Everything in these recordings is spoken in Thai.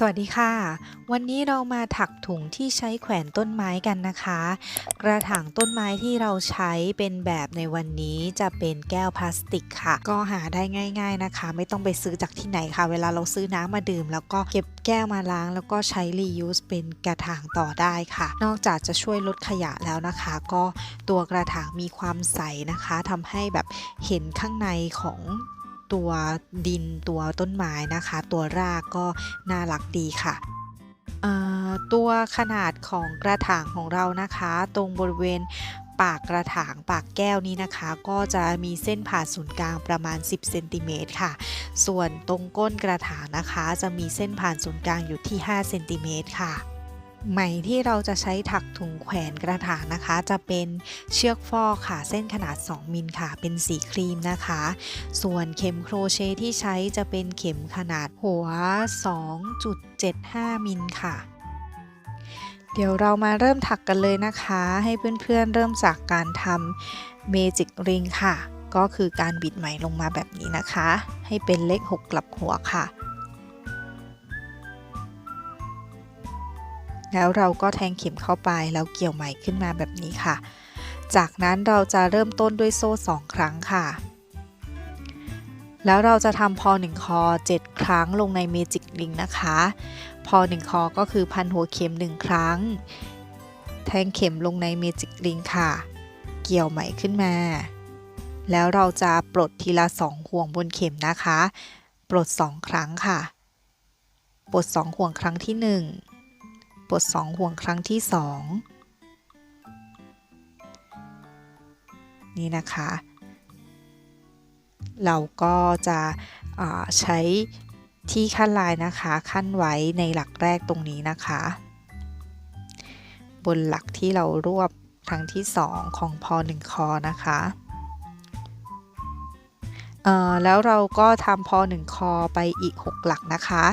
สวัสดีค่ะ วันนี้เรามาถักถุงที่ใช้แขวนต้นไม้กันนะคะ กระถางต้นไม้ที่เราใช้เป็นแบบในวันนี้จะเป็นแก้วพลาสติกค่ะ ก็หาได้ง่าย ๆนะคะ ไม่ต้องไปซื้อจากที่ไหนค่ะ เวลาเราซื้อน้ำมาดื่ม แล้วก็เก็บแก้วมาล้าง แล้วก็ใช้ reuse เป็นกระถางต่อได้ค่ะ นอกจากจะช่วยลดขยะแล้วนะคะ ก็ตัวกระถางมีความใสนะคะทำให้แบบเห็นข้างในของ ตัวดินตัวต้นไม้นะคะ ตัวรากก็น่ารักดีค่ะตัวขนาดของกระถางของเรานะคะ ตรงบริเวณปากกระถางปากแก้วนี้นะคะ ก็จะมีเส้นผ่าศูนย์กลางประมาณ 10เซนติเมตรค่ะ ส่วนตรงก้นกระถางนะคะ จะมีเส้นผ่านศูนย์กลางอยู่ที่5เซนติเมตรค่ะ ไหมที่เราจะใช้ถักถุงแขวนกระถางนะคะ จะเป็นเชือกฟอกค่ะเส้นขนาด 2 มิลค่ะ เป็นสีครีมนะคะ ส่วนเข็มโครเชต์ที่ใช้จะเป็นเข็มขนาดหัว 2.75 มิลค่ะ เดี๋ยวเรามาเริ่มถักกันเลยนะคะ ให้เพื่อนๆเริ่มจากการทำเมจิกริงค่ะ ก็คือการบิดไหมลงมาแบบนี้นะคะ ให้เป็นเลข 6 กลับหัวค่ะ แล้วเราก็แทงเข็มเข้าไปแล้วเกี่ยวไหมขึ้นมาแบบนี้ค่ะ จากนั้นเราจะเริ่มต้นด้วยโซ่2ครั้งค่ะ แล้วเราจะทำพอ1คอ 7 ครั้งลงในเมจิกลิงนะคะ พอ1คอก็คือพันหัวเข็ม 1 ครั้ง แทงเข็มลงในเมจิกลิงค่ะ เกี่ยวไหมขึ้นมา แล้วเราจะปลดทีละ 2 ห่วงบนเข็มนะคะ ปลด 2 ครั้งค่ะ ปลด 2 ห่วงครั้งที่ 1 ปลด2ห่วงครั้งที่ 2 นี่นะคะ เราก็จะใช้ที่ขั้นลายนะคะขั้นไว้ในหลักแรกตรงนี้นะคะ บนหลักที่เรารวบครั้งที่ 2 ของพอ1คอนะคะแล้วเราก็ทำพอ1คอไปอีก 6 หลักนะคะ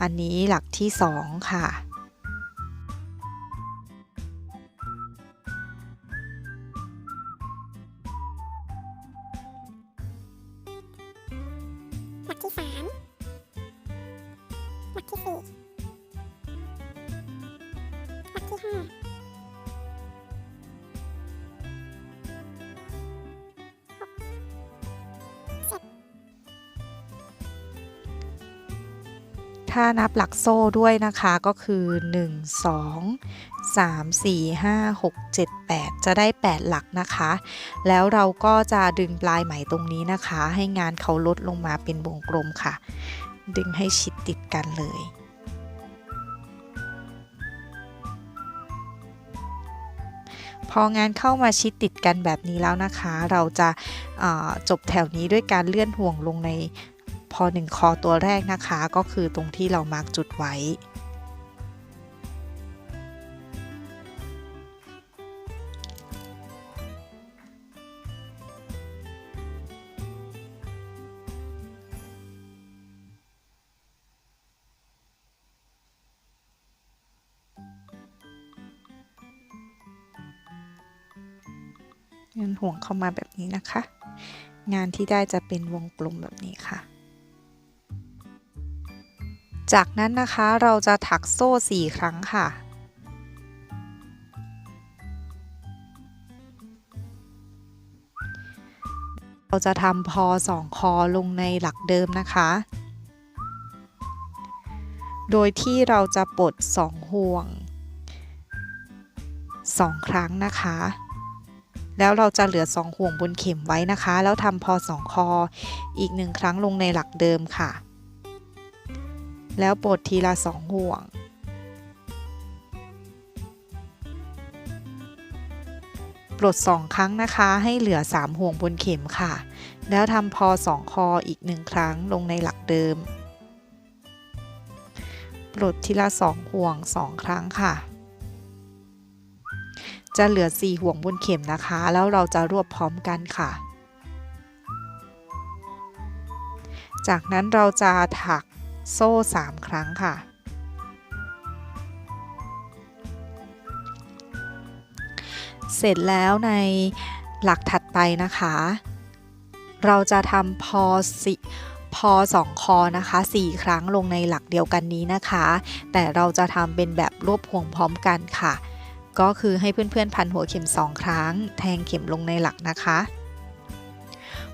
อันนี้หลักที่ 2 ค่ะ ที่สามหลักที่สี่หลักที่ห้าหกเจ็ดถ้านับหลักโซ่ด้วยนะคะก็คือ 1 2 3 4 5 6 7 8 จะได้ 8 หลักนะคะ แล้วเราก็จะดึงปลายไหมตรงนี้นะคะ ให้งานเขาลดลงมาเป็นวงกลมค่ะ ดึงให้ชิดติดกันเลย พองานเข้ามาชิดติดกันแบบนี้แล้วนะคะ เราจะจบแถวนี้ด้วยการเลื่อนห่วงลงในพอหนึ่งคอตัวแรกนะคะ ก็คือตรงที่เรามาร์กจุดไว้ ห่วงเข้ามาแบบนี้นะคะ งานที่ได้จะเป็นวงกลมแบบนี้ค่ะ จากนั้นนะคะเราจะถักโซ่ 4 ครั้งค่ะเราจะทำพอ2คอลงในหลักเดิมนะคะ โดยที่เราจะปลด2ห่วง2ครั้งนะคะ แล้วเราจะเหลือ 2 ห่วงบนเข็มไว้นะคะ แล้วทำพอ2คอ อีก1ครั้งลงในหลักเดิมค่ะ แล้วปลดทีละ 2 ห่วงปลด 2 ครั้งนะคะ ให้เหลือ 3 ห่วงบนเข็มค่ะ แล้วทำพอ2คออีก 1 ครั้งลงในหลักเดิม ปลดทีละ 2 ห่วง 2 ครั้งค่ะ จะเหลือ 4 ห่วงบนเข็มนะคะ แล้วเราจะรวบพร้อมกันค่ะ จากนั้นเราจะถักโซ่ 3 ครั้งค่ะ เสร็จแล้วในหลักถัดไปนะคะ เราจะทำพอสิพอสองคอนะคะ 4 ครั้งลงในหลักเดียวกันนี้นะคะ แต่เราจะทำเป็นแบบรวบห่วงพร้อมกันค่ะ ก็คือให้เพื่อนๆพันหัวเข็ม 2 ครั้ง แทงเข็มลงในหลักนะคะ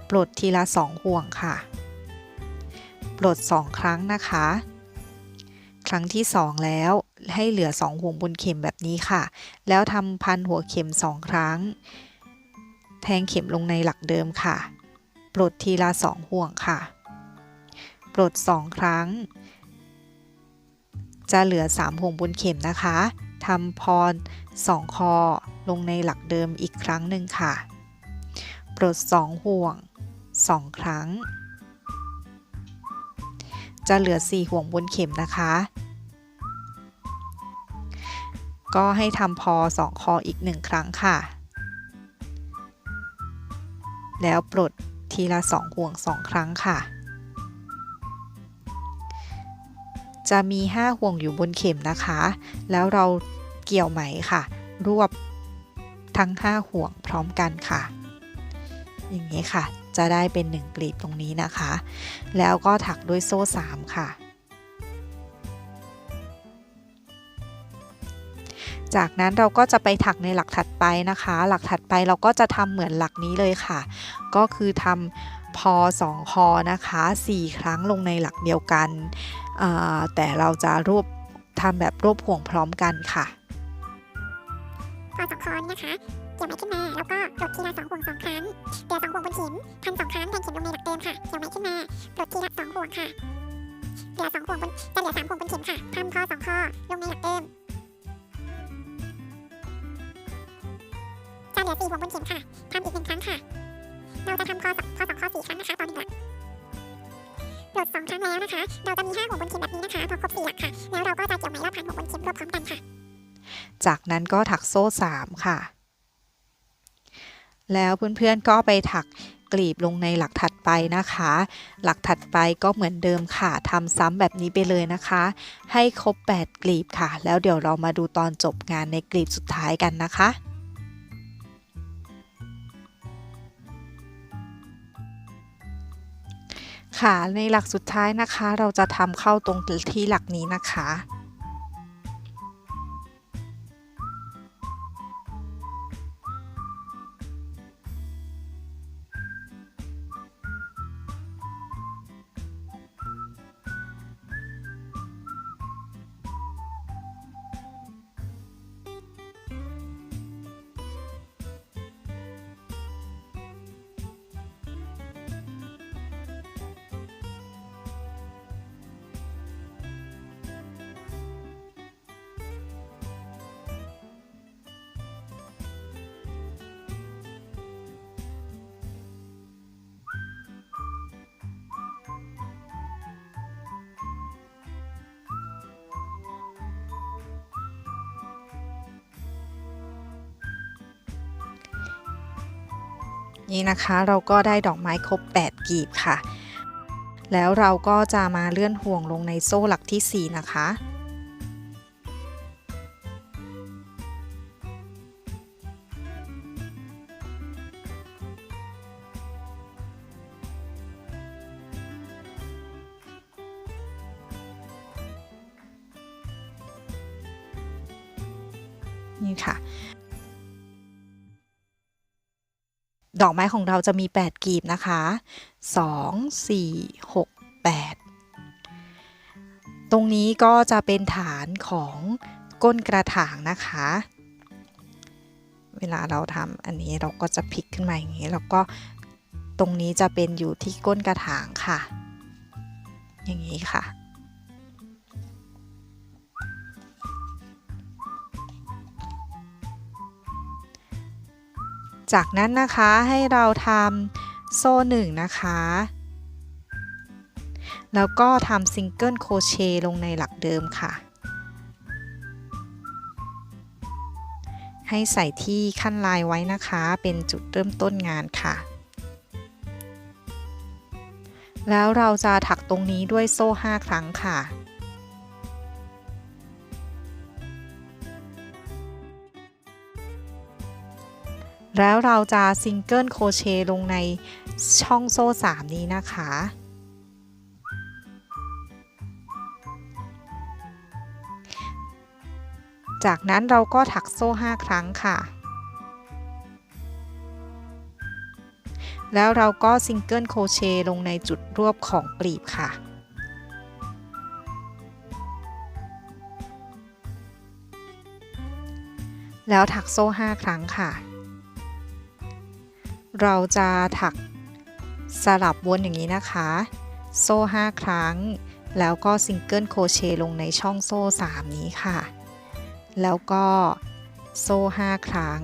ปลดทีละ 2 ห่วงค่ะ ปลด 2 ครั้งนะคะ ครั้งที่ 2 แล้วให้เหลือ 2 ห่วงบนเข็มแบบนี้ค่ะ แล้วทำพันหัวเข็ม 2 ครั้ง แทงเข็มลงในหลักเดิมค่ะ ปลดทีละ 2 ห่วงค่ะ ปลด 2 ครั้งจะเหลือ 3 ห่วงบนเข็มนะคะ ทำพร2คอลงในหลักเดิมอีกครั้งหนึ่งค่ะ ปลด2ห่วง2ครั้ง จะเหลือ4ห่วงบนเข็มนะคะ ก็ให้ทำพอ2คออีก1ครั้งค่ะ แล้วปลดทีละ2ห่วง2ครั้งค่ะจะมี 5 ห่วงอยู่บนเข็มนะคะ แล้วเรา เกี่ยวไหมค่ะ รวบทั้ง 5 ห่วงพร้อมกันค่ะ อย่างนี้ค่ะ จะได้เป็น 1 กลีบตรงนี้นะคะ แล้วก็ถักด้วยโซ่ 3 ค่ะ จากนั้นเราก็จะไปถักในหลักถัดไปนะคะ หลักถัดไปเราก็จะทำเหมือนหลักนี้เลยค่ะ ก็คือทำพอ2คอนะคะ 4 ครั้งลงในหลักเดียวกัน แต่เราจะรวบทำแบบรวบห่วงพร้อมกันค่ะ พอสองคอนนะคะเกี่ยวไหมขึ้นมาแล้วก็ปลดทีละสองห่วงสองครั้งเหลือสองห่วงบนเข็มพันสองครั้งแทงเข็มลงในหลักเดิมค่ะเกี่ยวไหมขึ้นมาปลดทีละสองห่วงค่ะเหลือสองห่วงบนจะเหลือสามห่วงบนเข็มค่ะทำพอสองคอลงในหลักเดิมจะเหลือสี่ห่วงบนเข็มค่ะทำอีกหนึ่งครั้งค่ะ เราจะทำคอสองคอสองคอสี่ครั้งนะคะตอนหนึ่งหลักปลดสองครั้งแล้วนะคะ เราจะมีห้าห่วงบนเข็มแบบนี้นะคะพอครบสี่หลักค่ะ แล้วเราก็จะเกี่ยวไหมรอบพันห่วงบนเข็มรวบพร้อมกันค่ะ จากนั้นก็ถักโซ่ 3 ค่ะ แล้วเพื่อนๆก็ไปถักกลีบลงในหลักถัดไปนะคะ หลักถัดไปก็เหมือนเดิมค่ะทำซ้ำแบบนี้ไปเลยนะคะ ให้ครบ 8 กลีบค่ะ แล้วเดี๋ยวเรามาดูตอนจบงานในกลีบสุดท้ายกันนะคะค่ะในหลักสุดท้ายนะคะ เราจะทำเข้าตรงที่หลักนี้นะคะ นี่นะคะเราก็ได้ดอกไม้ครบ 8 กีบค่ะ แล้วเราก็จะมาเลื่อนห่วงลงในโซ่หลักที่ 4 นะคะนี่ค่ะ ดอกไม้ของเราจะมี 8 กีบนะคะ 2 4 6 8 ตรงนี้ก็จะเป็นฐานของก้นกระถางนะคะ เวลาเราทำอันนี้เราก็จะพลิกขึ้นมาอย่างนี้ แล้วก็ตรงนี้จะเป็นอยู่ที่ก้นกระถางค่ะ อย่างนี้ค่ะ จากนั้นนะคะให้เราทำโซ่หนึ่งนะคะ แล้วก็ทำซิงเกิลโครเชต์ลงในหลักเดิมค่ะ ให้ใส่ที่ขั้นลายไว้นะคะ เป็นจุดเริ่มต้นงานค่ะ แล้วเราจะถักตรงนี้ด้วยโซ่ 5 ครั้งค่ะ แล้วเราจะซิงเกิลโคเชลงในช่องโซ่ 3 นี้นะคะ จากนั้นเราก็ถักโซ่ 5 ครั้งค่ะ แล้วเราก็ซิงเกิลโคเชลงในจุดรวบของกลีบค่ะแล้วถักโซ่ 5 ครั้งค่ะ เราจะถักสลับวนอย่างนี้นะคะ โซ่ 5 ครั้ง แล้วก็ซิงเกิลโครเชต์ลงในช่องโซ่ 3 นี้ค่ะ แล้วก็โซ่ 5 ครั้ง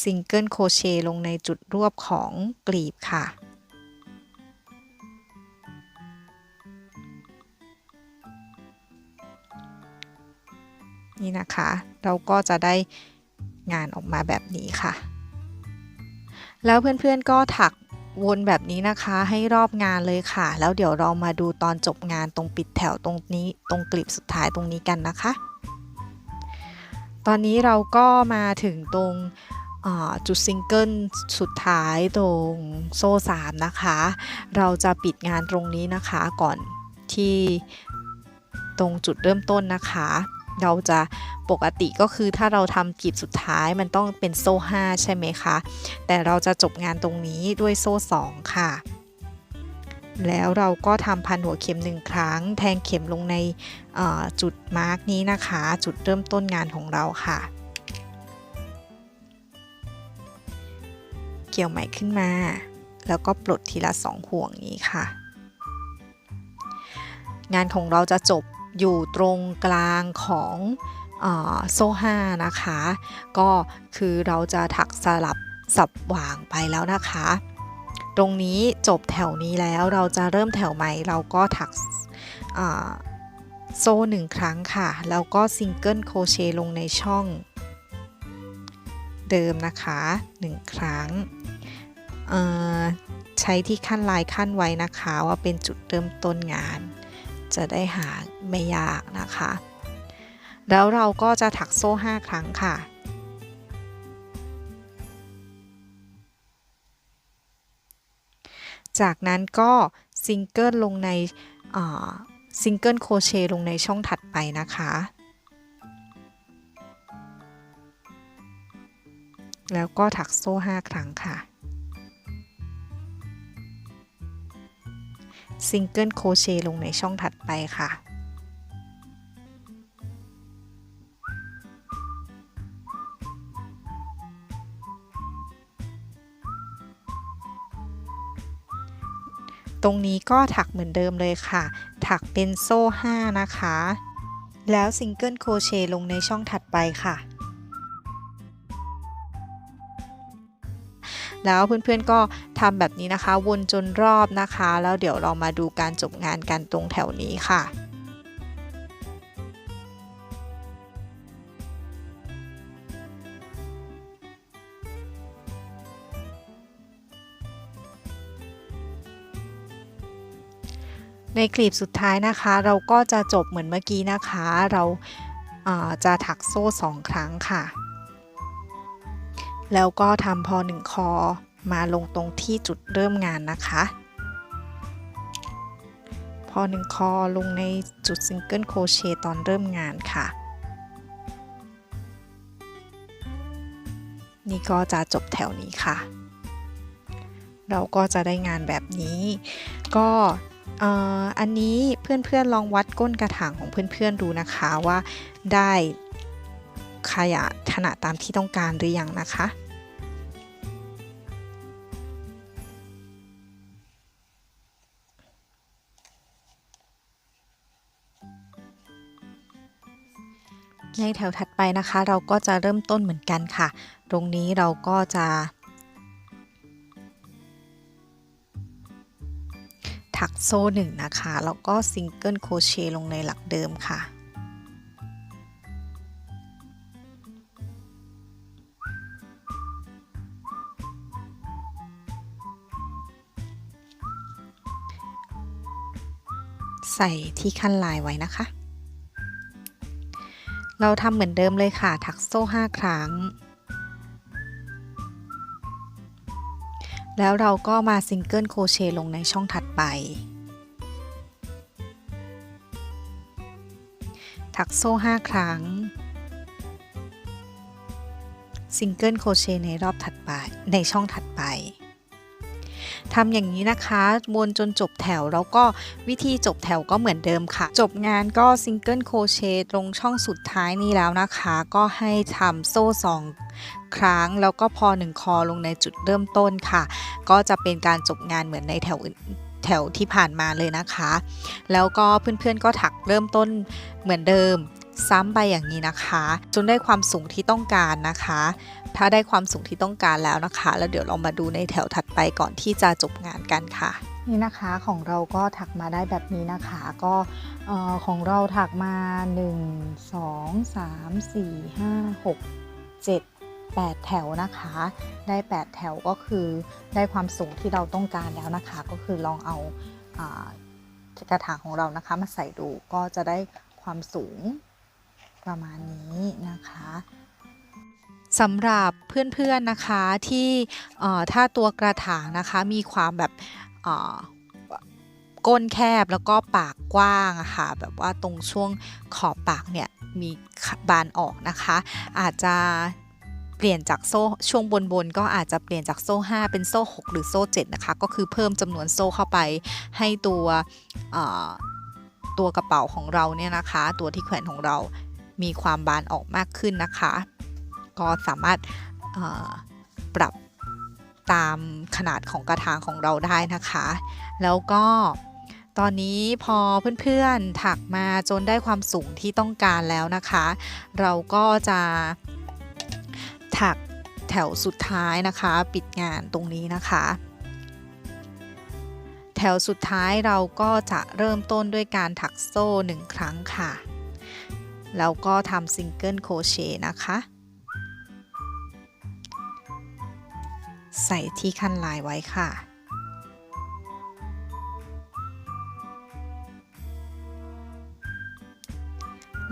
ซิงเกิลโครเชต์ลงในจุดรวบของกลีบค่ะ นี่นะคะ เราก็จะได้งานออกมาแบบนี้ค่ะ แล้วเพื่อนๆก็ถักวนแบบนี้นะคะให้รอบงานเลยค่ะ แล้วเดี๋ยวเรามาดูตอนจบงานตรงปิดแถวตรงนี้ตรงกลีบสุดท้ายตรงนี้กันนะคะ ตอนนี้เราก็มาถึงตรงจุดซิงเกิลสุดท้ายตรงโซ่3นะคะ เราจะปิดงานตรงนี้นะคะก่อนที่ตรงจุดเริ่มต้นนะคะ เราจะปกติก็คือถ้าเราทำกลีบสุดท้ายมันต้องเป็นโซ่ 5 ใช่ไหมคะ แต่เราจะจบงานตรงนี้ด้วยโซ่ 2 ค่ะ แล้วเราก็ทำพันหัวเข็มหนึ่งครั้ง แทงเข็มลงในจุดมาร์กนี้นะคะ จุดเริ่มต้นงานของเราค่ะ เกี่ยวไหมขึ้นมา แล้วก็ปลดทีละสองห่วงนี้ค่ะ งานของเราจะจบ อยู่ตรงกลางของอโซ่ห้านะคะ ก็คือเราจะถักสลับสับหว่างไปแล้วนะคะ ตรงนี้จบแถวนี้แล้วเราจะเริ่มแถวใหม่เราก็ถักโซ่หนึ่งครั้งค่ะ แล้วก็ซิงเกิลโครเชต์ลงในช่องเดิมนะคะหนึ่งครั้ง ใช้ที่ขั้นลายขั้นไว้นะคะว่าเป็นจุดเริ่มต้นงาน จะได้หาไม่ยากนะคะ แล้วเราก็จะถักโซ่ 5 ครั้งค่ะจากนั้นก็ซิงเกิลลงในซิงเกิลโครเชต์ลงในช่องถัดไปนะคะ แล้วก็ถักโซ่ 5 ครั้งค่ะ ซิงเกิลโครเชต์ลงในช่องถัดไปค่ะตรงนี้ก็ถักเหมือนเดิมเลยค่ะ ถักเป็นโซ่ 5 นะคะ แล้วซิงเกิลโครเชต์ลงในช่องถัดไปค่ะ แล้วเพื่อนๆก็ทำแบบนี้นะคะ วนจนรอบนะคะ แล้วเดี๋ยวเรามาดูการจบงานกันตรงแถวนี้ค่ะในกลีบสุดท้ายนะคะ เราก็จะจบเหมือนเมื่อกี้นะคะ เราาจะถักโซ่สองครั้งค่ะ แล้วก็ทำพอหนึ่งคอมาลงตรงที่จุดเริ่มงานนะคะ พอหนึ่งคอลงในจุดซิงเกิลโครเชต์ตอนเริ่มงานค่ะ นี่ก็จะจบแถวนี้ค่ะ เราก็จะได้งานแบบนี้ ก็อันนี้เพื่อนๆลองวัดก้นกระถางของเพื่อนๆดูนะคะว่าได้ ขยะขนาดตามที่ต้องการหรือยังนะคะ ในแถวถัดไปนะคะ เราก็จะเริ่มต้นเหมือนกันค่ะ ตรงนี้เราก็จะถักโซ่หนึ่งนะคะ แล้วก็ซิงเกิลโครเชต์ลงในหลักเดิมค่ะ ใส่ที่ขั้นลายไว้นะคะ เราทำเหมือนเดิมเลยค่ะ ถักโซ่ 5 ครั้ง แล้วเราก็มาซิงเกิลโครเชต์ลงในช่องถัดไป ถักโซ่ 5 ครั้ง ซิงเกิลโครเชต์ในรอบถัดไป ในช่องถัดไป ทำอย่างนี้นะคะวนจนจบแถวแล้วก็วิธีจบแถวก็เหมือนเดิมค่ะ จบงานก็ซิงเกิลโครเชต์ตรงช่องสุดท้ายนี้แล้วนะคะ ก็ให้ทำโซ่2ครั้งแล้วก็พอ1คอลงในจุดเริ่มต้นค่ะ ก็จะเป็นการจบงานเหมือนในแถวอื่นแถวที่ผ่านมาเลยนะคะ แล้วก็เพื่อนๆก็ถักเริ่มต้นเหมือนเดิม ซ้ำไปอย่างนี้นะคะ จนได้ความสูงที่ต้องการนะคะ ถ้าได้ความสูงที่ต้องการแล้วนะคะ แล้วเดี๋ยวเรามาดูในแถวถัดไปก่อนที่จะจบงานกันค่ะนี่นะคะของเราก็ถักมาได้แบบนี้นะคะก็ของเราถักมา 1 2 3 4 5 6 7 8 แถวนะคะ ได้ 8 แถวก็คือได้ความสูงที่เราต้องการแล้วนะคะ ก็คือลองเอากระถางของเรานะคะมาใส่ดูก็จะได้ความสูง ประมาณนี้นะคะสำหรับเพื่อนๆนะคะที่ถ้าตัวกระถางนะคะมีความแบบก้นแคบแล้วก็ปากกว้างะค่ะแบบว่าตรงช่วงขอบปากเนี่ยมีบานออกนะคะ อาจจะเปลี่ยนจากโซ่ช่วงบนๆก็อาจจะเปลี่ยนจากโซ่ 5 เป็นโซ่ 6 หรือโซ่ 7 นะคะ ก็คือเพิ่มจำนวนโซ่เข้าไปให้ตัวตัวกระเป๋าของเราเนี่ยนะคะ ตัวที่แขวนของเรา มีความบานออกมากขึ้นนะคะ ก็สามารถปรับตามขนาดของกระถางของเราได้นะคะ แล้วก็ตอนนี้พอเพื่อนๆถักมาจนได้ความสูงที่ต้องการแล้วนะคะ เราก็จะถักแถวสุดท้ายนะคะ ปิดงานตรงนี้นะคะ แถวสุดท้ายเราก็จะเริ่มต้นด้วยการถักโซ่1ครั้งค่ะ แล้วก็ทำซิงเกิลโครเชต์นะคะ ใส่ที่คันลายไว้ค่ะ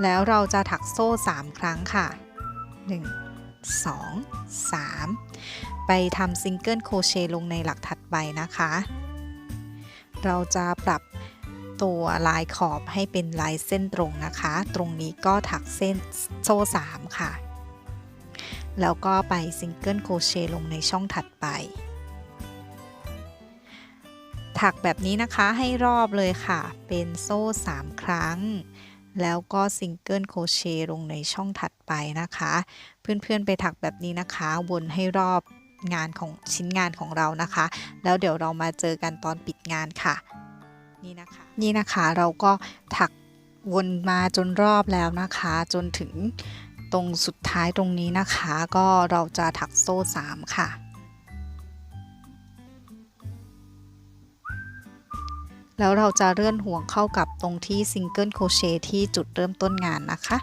แล้วเราจะถักโซ่ 3 ครั้งค่ะ 1 2 3 ไปทำซิงเกิลโครเชต์ลงในหลักถัดไปนะคะ เราจะปรับ ตัวลายขอบให้เป็นลายเส้นตรงนะคะ ตรงนี้ก็ถักเส้นโซ่3ค่ะ แล้วก็ไปซิงเกิลโครเชต์ลงในช่องถัดไป ถักแบบนี้นะคะให้รอบเลยค่ะ เป็นโซ่ 3 ครั้ง แล้วก็ซิงเกิลโครเชต์ลงในช่องถัดไปนะคะ เพื่อนๆไปถักแบบนี้นะคะวนให้รอบงานของชิ้นงานของเรานะคะ แล้วเดี๋ยวเรามาเจอกันตอนปิดงานค่ะ นี่นะคะ นี่นะคะเราก็ถักวนมาจนรอบแล้วนะคะ จนถึงตรงสุดท้ายตรงนี้นะคะ ก็เราจะถักโซ่ 3 ค่ะ แล้วเราจะเลื่อนห่วงเข้ากับตรงที่ซิงเกิลโครเชต์ที่จุดเริ่มต้นงานนะคะ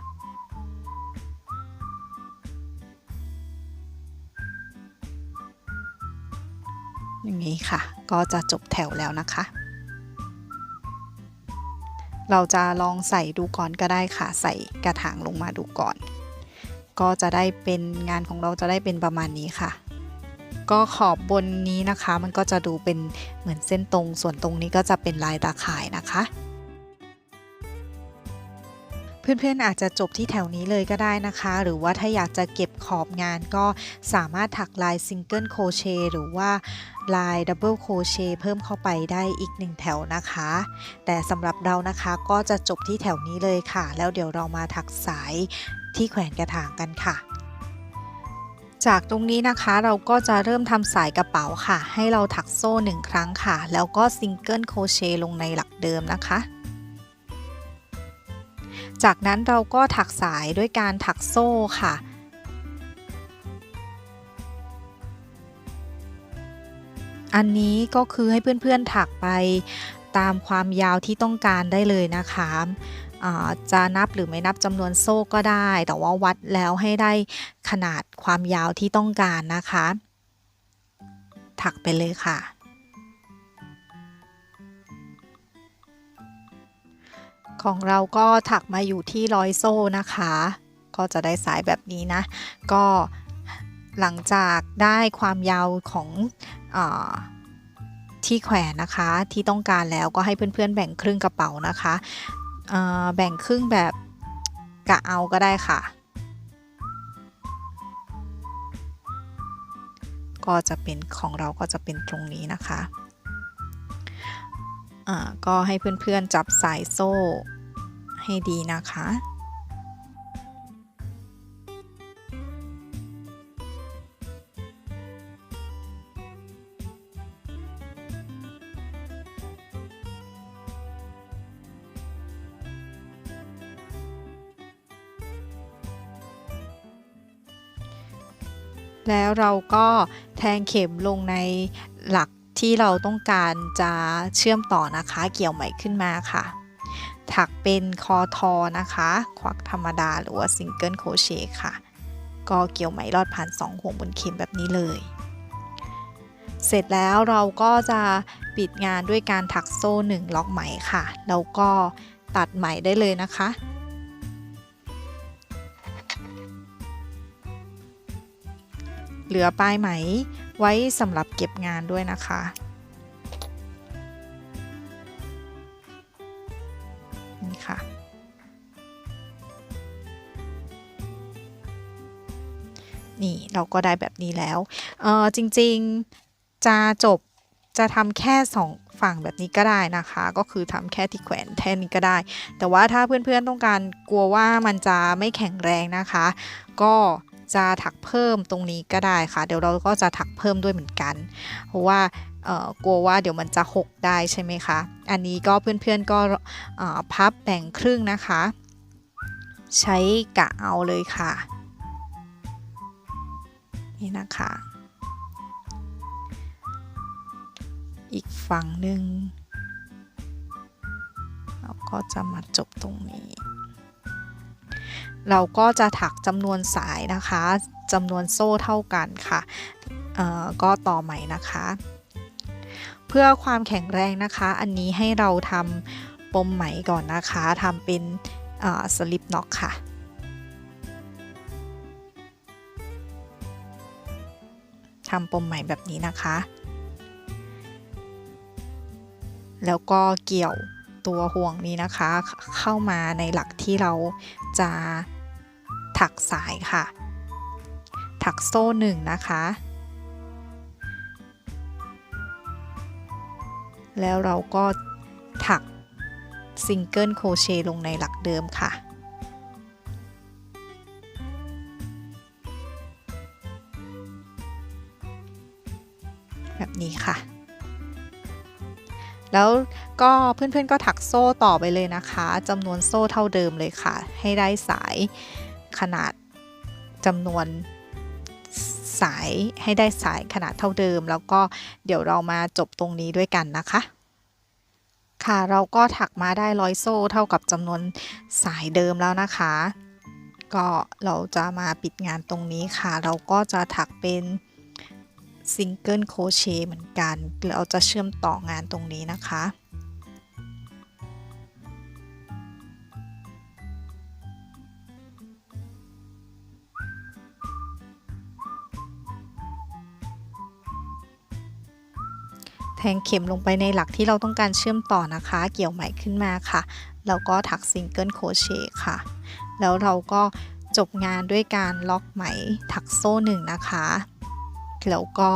อย่างนี้ค่ะ ก็จะจบแถวแล้วนะคะ เราจะลองใส่ดูก่อนก็ได้ค่ะ ใส่กระถางลงมาดูก่อน ก็จะได้เป็นงานของเราจะได้เป็นประมาณนี้ค่ะ ก็ขอบบนนี้นะคะ มันก็จะดูเป็นเหมือนเส้นตรง ส่วนตรงนี้ก็จะเป็นลายตาข่ายนะคะ เพื่อนๆอาจจะจบที่แถวนี้เลยก็ได้นะคะ หรือว่าถ้าอยากจะเก็บขอบงานก็สามารถถักลายซิงเกิลโคเชหรือว่า ลายดับเบิลโครเชต์เพิ่มเข้าไปได้อีกหนึ่งแถวนะคะ แต่สำหรับเรานะคะก็จะจบที่แถวนี้เลยค่ะ แล้วเดี๋ยวเรามาถักสายที่แขวนกระถางกันค่ะ จากตรงนี้นะคะเราก็จะเริ่มทำสายกระเป๋าค่ะ ให้เราถักโซ่หนึ่งครั้งค่ะ แล้วก็ซิงเกิลโครเชต์ลงในหลักเดิมนะคะจากนั้นเราก็ถักสายด้วยการถักโซ่ค่ะ อันนี้ก็คือให้เพื่อนๆถักไปตามความยาวที่ต้องการได้เลยนะคะจะนับหรือไม่นับจำนวนโซ่ก็ได้ แต่ว่าวัดแล้วให้ได้ขนาดความยาวที่ต้องการนะคะ ถักไปเลยค่ะ ของเราก็ถักมาอยู่ที่ร้อยโซ่นะคะ ก็จะได้สายแบบนี้นะ ก็หลังจากได้ความยาวของ ที่แขวนนะคะที่ต้องการแล้วก็ให้เพื่อนๆ แบ่งครึ่งกระเป๋านะคะแบ่งครึ่งแบบกะเอาก็ได้ค่ะ ก็จะเป็นของเราก็จะเป็นตรงนี้นะคะก็ให้เพื่อนๆจับสายโซ่ให้ดีนะคะ แล้วเราก็แทงเข็มลงในหลักที่เราต้องการจะเชื่อมต่อนะคะ เกี่ยวไหมขึ้นมาค่ะ ถักเป็นคอทอนะคะ ควักธรรมดาหรือว่าซิงเกิลโคเชต์ค่ะ ก็เกี่ยวไหมลอดผ่านสองห่วงบนเข็มแบบนี้เลย เสร็จแล้วเราก็จะปิดงานด้วยการถักโซ่ 1 ล็อกไหมค่ะ แล้วก็ตัดไหมได้เลยนะคะ เหลือปลายไหมไว้สำหรับเก็บงานด้วยนะคะ นี่ค่ะ นี่เราก็ได้แบบนี้แล้ว เออจริงๆ จะจบจะทำแค่สองฝั่งแบบนี้ก็ได้นะคะ ก็คือทำแค่ที่แขวนแท่นี้ก็ได้ แต่ว่าถ้าเพื่อนๆต้องการกลัวว่ามันจะไม่แข็งแรงนะคะ ก็ จะถักเพิ่มตรงนี้ก็ได้ค่ะ เดี๋ยวเราก็จะถักเพิ่มด้วยเหมือนกัน เพราะว่ากลัวว่าเดี๋ยวมันจะหกได้ใช่ไหมคะ อันนี้ก็เพื่อนๆก็พับแบ่งครึ่งนะคะ ใช้กะเอาเลยค่ะ นี่นะคะ อีกฝั่งหนึ่งเราก็จะมาจบตรงนี้ เราก็จะถักจำนวนสายนะคะจำนวนโซ่เท่ากันค่ะก็ต่อใหม่นะคะ เพื่อความแข็งแรงนะคะ อันนี้ให้เราทำปมไหมก่อนนะคะทำเป็นสลิปน็อกค่ะทำปมไหมแบบนี้นะคะ แล้วก็เกี่ยวตัวห่วงนี้นะคะ เข้ามาในหลักที่เราจะ ถักสายค่ะ ถักโซ่หนึ่งนะคะ แล้วเราก็ถักซิงเกิลโครเชต์ลงในหลักเดิมค่ะแบบนี้ค่ะ แล้วก็เพื่อนๆก็ถักโซ่ต่อไปเลยนะคะจำนวนโซ่เท่าเดิมเลยค่ะ ให้ได้สาย ขนาดจำนวนสายให้ได้สายขนาดเท่าเดิม แล้วก็เดี๋ยวเรามาจบตรงนี้ด้วยกันนะคะ ค่ะเราก็ถักมาได้ร้อยโซ่เท่ากับจำนวนสายเดิมแล้วนะคะ ก็เราจะมาปิดงานตรงนี้ค่ะ เราก็จะถักเป็นซิงเกิลโคเชเหมือนกันเราจะเชื่อมต่องานตรงนี้นะคะ ทงเข็มลงไปในหลักที่เราต้องการเชื่อมต่อนะคะ เกี่ยวไหมขึ้นมาค่ะ แล้วก็ถักซิงเกิลโคเชต์ค่ะ แล้วเราก็จบงานด้วยการล็อกไหมถักโซ่หนึ่งนะคะ แล้วก็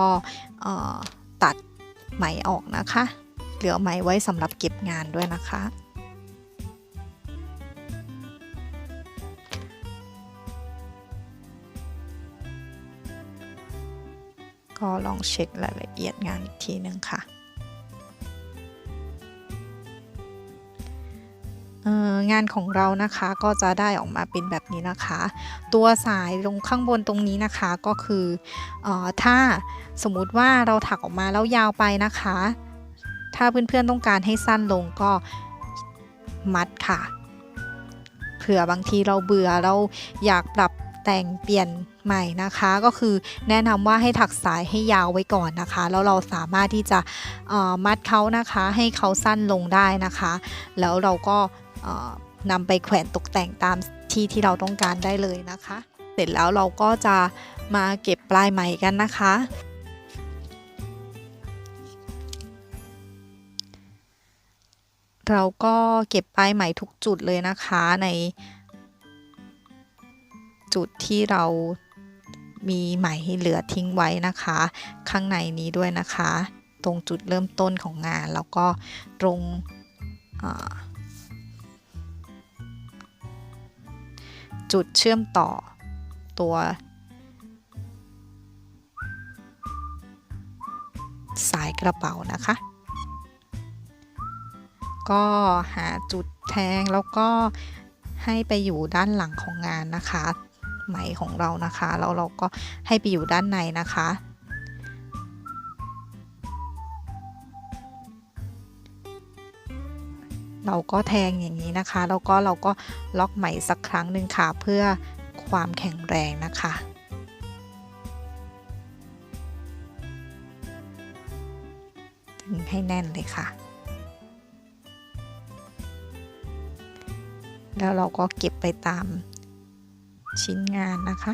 ตัดไหมออกนะคะ เหลือไหมไว้สำหรับเก็บงานด้วยนะคะ ก็ลองเช็ครายละเอียดงานอีกทีหนึ่งค่ะ งานของเรานะคะก็จะได้ออกมาเป็นแบบนี้นะคะ ตัวสายลงข้างบนตรงนี้นะคะก็คืออถ้าสมมุติว่าเราถักออกมาแล้วยาวไปนะคะ ถ้าเพื่อนๆต้องการให้สั้นลงก็มัดค่ะ เผื่อบางทีเราเบื่อเราอยากปรับแต่งเปลี่ยนใหม่นะคะก็คือแนะนำว่าให้ถักสายให้ยาวไว้ก่อนนะคะ แล้วเราสามารถที่จะมัดเขานะคะให้เขาสั้นลงได้นะคะ แล้วเราก็ นำไปแขวนตกแต่งตามที่ที่เราต้องการได้เลยนะคะ เสร็จแล้วเราก็จะมาเก็บปลายไหมกันนะคะ เราก็เก็บปลายไหมทุกจุดเลยนะคะในจุดที่เรามีไหมเหลือทิ้งไว้นะคะ ข้างในนี้ด้วยนะคะ ตรงจุดเริ่มต้นของงานแล้วก็ตรงอ่า จุดเชื่อมต่อตัว สายกระเป๋านะคะ ก็หาจุดแทงแล้วก็ให้ไปอยู่ด้านหลังของงานนะคะ ไหมของเรานะคะ แล้วเราก็ให้ไปอยู่ด้านในนะคะ เราก็แทงอย่างนี้นะคะ แล้วก็เราก็ล็อกไหมสักครั้งหนึ่งค่ะ เพื่อความแข็งแรงนะคะถึงให้แน่นเลยค่ะ แล้วเราก็เก็บไปตามชิ้นงานนะคะ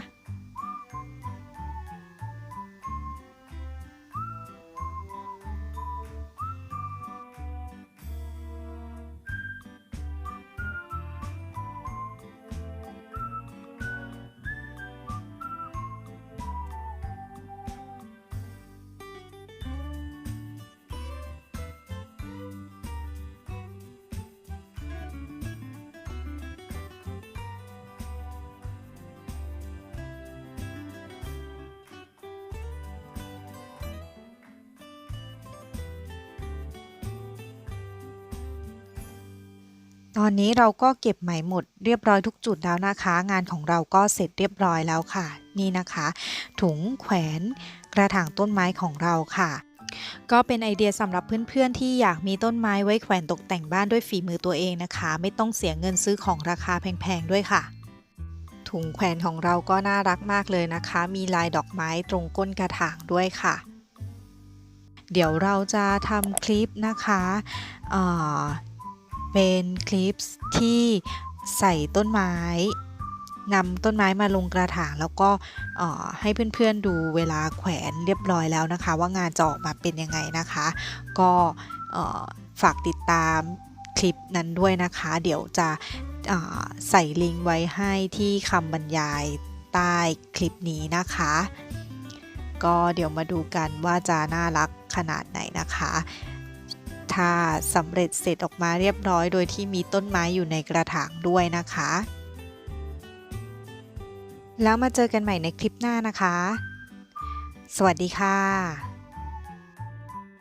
ตอนนี้เราก็เก็บไหมหมดเรียบร้อยทุกจุดแล้วนะคะ งานของเราก็เสร็จเรียบร้อยแล้วค่ะ นี่นะคะ ถุงแขวนกระถางต้นไม้ของเราค่ะ ก็เป็นไอเดียสำหรับเพื่อนๆ ที่อยากมีต้นไม้ไว้แขวนตกแต่งบ้านด้วยฝีมือตัวเองนะคะ ไม่ต้องเสียเงินซื้อของราคาแพงๆ ด้วยค่ะ ถุงแขวนของเราก็น่ารักมากเลยนะคะ มีลายดอกไม้ตรงก้นกระถางด้วยค่ะ เดี๋ยวเราจะทำคลิปนะคะ เป็นคลิปที่ใส่ต้นไม้นำต้นไม้มาลงกระถางแล้วก็ให้เพื่อนๆดูเวลาแขวนเรียบร้อยแล้วนะคะ ว่างานจะออกมาเป็นยังไงนะคะ ก็ฝากติดตามคลิปนั้นด้วยนะคะ เดี๋ยวจะใส่ลิงก์ไว้ให้ที่คำบรรยายใต้คลิปนี้นะคะ ก็เดี๋ยวมาดูกันว่าจะน่ารักขนาดไหนนะคะ ถ้าสำเร็จเสร็จออกมาเรียบร้อยโดยที่มีต้นไม้อยู่ในกระถางด้วยนะคะ แล้วมาเจอกันใหม่ในคลิปหน้านะคะ สวัสดีค่ะ